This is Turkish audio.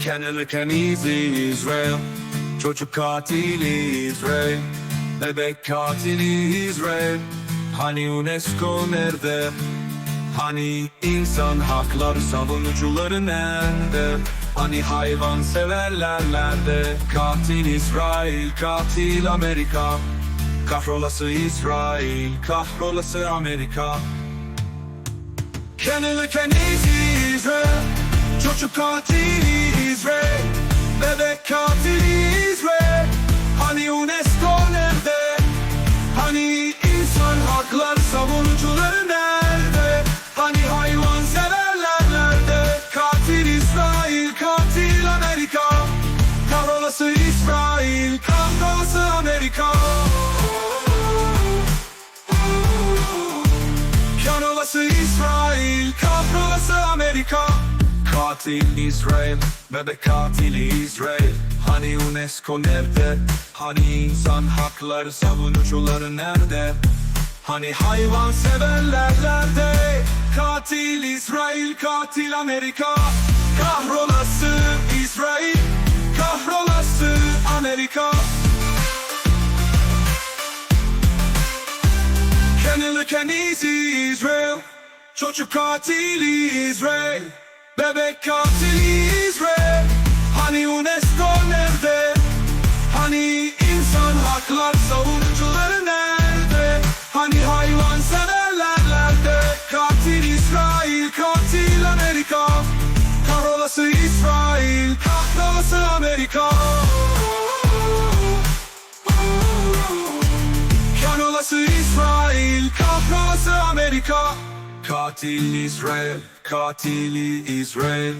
Kennelik Kenizi İsrail Çocuk katili İsrail Bebek katili İsrail Hani UNESCO nerede? Hani insan hakları savunucuları nerede? Hani hayvan severler nerede? Katil İsrail, katil Amerika Kahrolası İsrail, kahrolası Amerika Kennelik Kenizi İsrail Çocuk katili İsrail Bebek katili İsrail Hani UNESCO nerede? Hani insan hakları savunucuları nerede? Hani hayvan severler nerede? Katil İsrail, katil Amerika Kahrolası İsrail, kahrolası Amerika Kahrolası İsrail, kahrolası Amerika Katil İsrail, bebek katili İsrail Hani UNESCO nerede? Hani insan hakları savunucuları nerede? Hani hayvan severler nerede? Katil İsrail, katil Amerika Kahrolası İsrail, kahrolası Amerika Kennelik Kenizi İsrail Çocuk katili İsrail Bebek katili İsrail Hani UNESCO nerede? Hani insan haklar savunucuları nerede? Hani hayvan severler nerede? Katil İsrail, katil Amerika Kahrolası İsrail, kahrolası Amerika Kahrolası İsrail, kahrolası Amerika Katil İsrail, katili İsrail